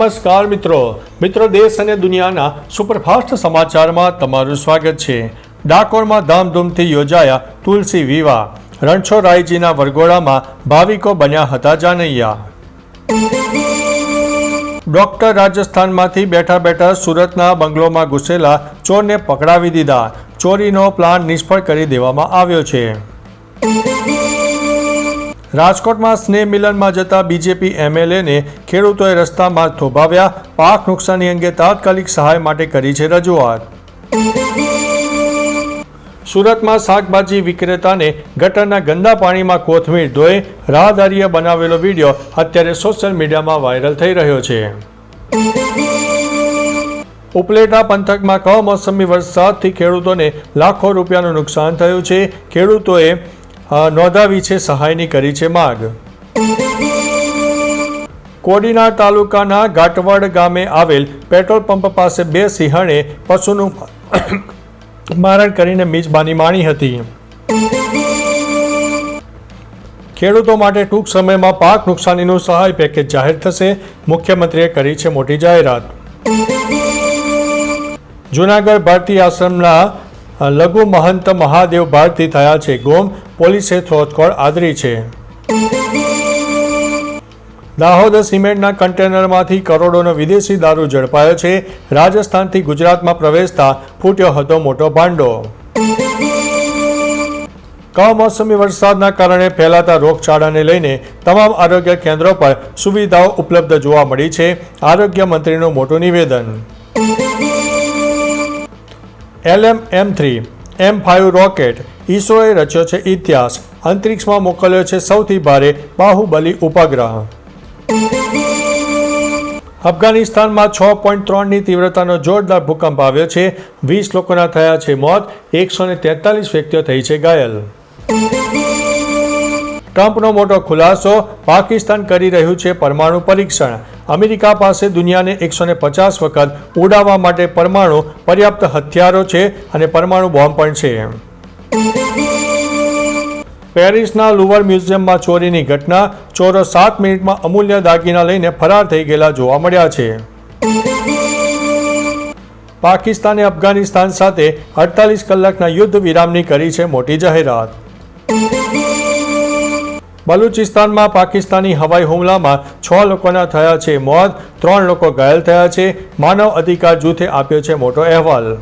નમસ્કાર મિત્રો. મિત્રો દેશ અને દુનિયાના સુપરફાસ્ટ સમાચારમાં તમારું સ્વાગત છે. ડાકોરમાં ધામધૂમથી યોજાયા તુલસી વિવાહ. રણછોડરાયજીના વરઘોડામાં ભાવિકો બન્યા હતા જાનૈયા. ડોક્ટર રાજસ્થાનમાંથી બેઠા બેઠા સુરતના બંગલોમાં ઘૂસેલા ચોરને પકડાવી દીધા. ચોરીનો પ્લાન નિષ્ફળ કરી દેવામાં આવ્યો છે. રાજકોટમાં સ્નેહ મિલનમાં જતા બીજેપી એમએલએને ખેડૂતોએ રસ્તામાં થોભાવ્યા પાક નુકસાની અંગે તાત્કાલિક સહાય માટે કરી છે રજૂઆત. સુરતમાં શાકભાજી વિક્રેતાને ગટરના ગંદા પાણીમાં કોથમીર ધોઈ રાહદારીએ બનાવેલો વીડિયો અત્યારે સોશિયલ મીડિયામાં વાયરલ થઈ રહ્યો છે. ઉપલેટા પંથકમાં કમોસમી વરસાદથી ખેડૂતોને લાખો રૂપિયાનું નુકસાન થયું છે. ખેડૂતોએ નોંધાવી છે, સહાયની કરી છે માગ કોડીના તાલુકાના ગાટવાડ ગામે આવેલ પેટ્રોલ પંપ પાસે બે સિંહણે પશુનું મારણ કરીને મિજબાની માણી હતી. ખેડૂતો માટે ટૂંક સમયમાં પાક નુકસાનીનું સહાય પેકેજ જાહેર થશે, મુખ્યમંત્રીએ કરી છે મોટી જાહેરાત. જૂનાગઢ ભારતીય આશ્રમના લઘુ મહંત મહાદેવ ભારતી થયા છે. ગોમ પોલીસે શોધખોળ આદરી છે. દાહોદ સિમેન્ટના કન્ટેનરમાંથી કરોડોનો વિદેશી દારૂ ઝડપાયો છે. રાજસ્થાનથી ગુજરાતમાં પ્રવેશતા ફૂટ્યો હતો મોટો ભાંડો. કમોસમી વરસાદના કારણે ફેલાતા રોગચાળાને લઈને તમામ આરોગ્ય કેન્દ્રો પર સુવિધાઓ ઉપલબ્ધ જોવા મળી છે. આરોગ્ય મંત્રીનું મોટું નિવેદન. LM M three M five rocket, ઈસરોએ રચ્યો છે ઇતિહાસ. અંતરિક્ષમાં મોકલ્યો છે સૌથી ભારે બાહુબલી ઉપગ્રહ. અફઘાનિસ્તાનમાં છ પોઈન્ટ ત્રણની તીવ્રતાનો જોરદાર ભૂકંપ આવ્યો છે. વીસ લોકોના થયા છે મોત, એકસો ને તેતાલીસ વ્યક્તિઓ થઈ છે ઘાયલ. ટ્રમ્પનો મોટો ખુલાસો પાકિસ્તાન કરી રહ્યું છે પરમાણુ પરીક્ષણ. અમેરિકા પાસે દુનિયાને એકસો પચાસ વખત ઉડાવવા માટે પરમાણુ પર્યાપ્ત હથિયારો છે અને પરમાણુ બોમ્બ પણ છે. પેરિસના લુવર મ્યુઝિયમમાં ચોરીની ઘટના ચોરો સાત મિનિટમાં અમૂલ્ય દાગીના લઈને ફરાર થઈ ગયેલા જોવા મળ્યા છે. પાકિસ્તાને અફઘાનિસ્તાન સાથે અડતાલીસ કલાકના યુદ્ધ વિરામની કરી છે મોટી જાહેરાત. બલુચિસ્તાનમાં પાકિસ્તાની હવાઈ હુમલામાં છ લોકોના થયા છે મોત, ત્રણ લોકો ઘાયલ થયા છે. માનવ અધિકાર જૂથે આપ્યો છે મોટો અહેવાલ.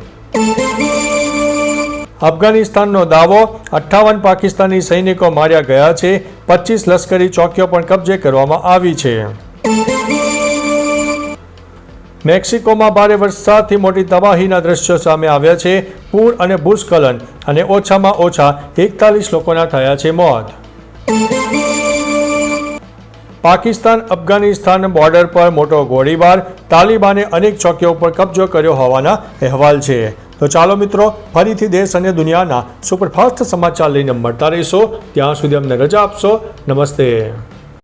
અફઘાનિસ્તાનનો દાવો, અઠ્ઠાવન પાકિસ્તાની સૈનિકો માર્યા ગયા છે. પચીસ લશ્કરી ચોકીઓ પણ કબજે કરવામાં આવી છે. મેક્સિકોમાં ભારે વરસાદથી મોટી તબાહીના દ્રશ્યો સામે આવ્યા છે. પૂર અને ભૂસ્ખલન અને ઓછામાં ઓછા એકતાલીસ લોકોના થયા છે મોત. પાકિસ્તાન અફઘાનિસ્તાન બોર્ડર પર મોટો ગોળીબાર. તાલિબાને અનેક ચોકીઓ પર કબજો કર્યો હોવાના અહેવાલ છે. તો ચાલો મિત્રો, ફરીથી દેશ અને દુનિયાના સુપરફાસ્ટ સમાચાર લઈને મળતા રહીશો. ત્યાં સુધી અમને રજા આપશો. નમસ્તે.